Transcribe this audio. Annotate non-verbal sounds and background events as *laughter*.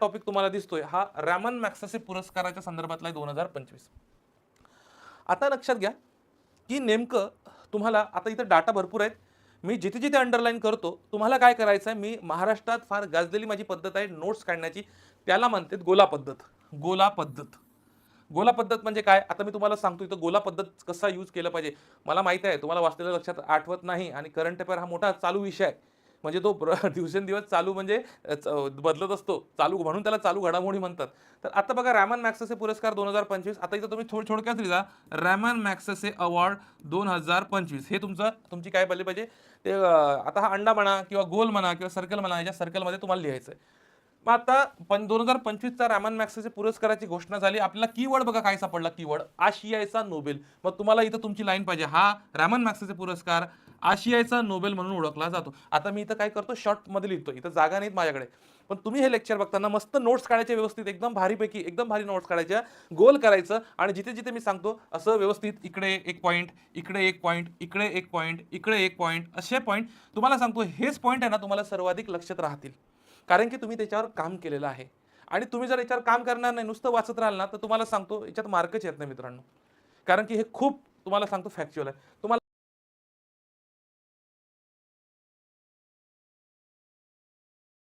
Topic तुम्हाला दिसतोय हा रॅमन मॅक्ससे पुरस्काराच्या संदर्भातला आहे दोन हजार पंचवीस. आता लक्षात घ्या की नेमकं तुम्हाला आता इथं डाटा भरपूर आहेत. मी जिथे जिथे अंडरलाईन करतो तुम्हाला काय करायचं आहे मी महाराष्ट्रात फार गाजलेली माझी पद्धत आहे नोट्स काढण्याची. त्याला म्हणतात गोला पद्धत. गोला पद्धत. गोला पद्धत म्हणजे काय? आता मी तुम्हाला सांगतो इथं गोला पद्धत कसा यूज केलं पाहिजे. मला माहिती आहे तुम्हाला वाचलेलं लक्षात आठवत नाही आणि करंट अफेअर हा मोठा चालू विषय आहे. म्हणजे तो *laughs* दिवसेंदिवस चालू म्हणजे बदलत असतो. चालू म्हणून त्याला चालू घडामोडी म्हणतात. तर आता बघा रॅमन मॅक्ससे पुरस्कार दोन हजार पंचवीस. आता इथं तुम्ही थोड थोडक्यात लिहा. रॅमन मॅक्ससे अवॉर्ड दोन हजार पंचवीस. हे तुमचं तुमची काय पाहिजे पाहिजे? ते आता हा अंडा म्हणा किंवा गोल म्हणा किंवा सर्कल म्हणा याच्या सर्कलमध्ये तुम्हाला लिहायचं आहे मग आता पण दोन हजार पंचवीसचा रॅमन मॅक्सचे पुरस्काराची घोषणा झाली. आपल्याला कीवर्ड बघा काय सापडला. कीवर्ड आशियाचा नोबेल. मग तुम्हाला इथं तुमची लाईन पाहिजे. हा रॅमन मॅक्सचे पुरस्कार आशियाचा नोबेल म्हणून ओळखला जातो. आता मी इथं काय करतो शॉर्टमध्ये लिहितो. इथं जागा नाहीत माझ्याकडे. पण तुम्ही हे लेक्चर बघताना मस्त नोट्स काढायचे व्यवस्थित एकदम भारीपैकी एकदम भारी नोट्स काढायच्या गोल करायचं आणि जिथे जिथे मी सांगतो असं व्यवस्थित इकडे एक पॉईंट इकडे एक पॉईंट इकडे एक पॉईंट इकडे एक पॉईंट असे पॉईंट तुम्हाला सांगतो हेच पॉईंट आहे ना तुम्हाला सर्वाधिक लक्षात राहतील. कारण की तुम्ही त्याच्यावर काम केलेलं आहे. आणि तुम्ही जर याच्यावर काम करणार नाही नुसतं वाचत राहाल ना तर तुम्हाला सांगतो याच्यात मार्कच येत नाही मित्रांनो. कारण की हे खूप तुम्हाला सांगतो फॅक्च्युअल आहे. तुम्हाला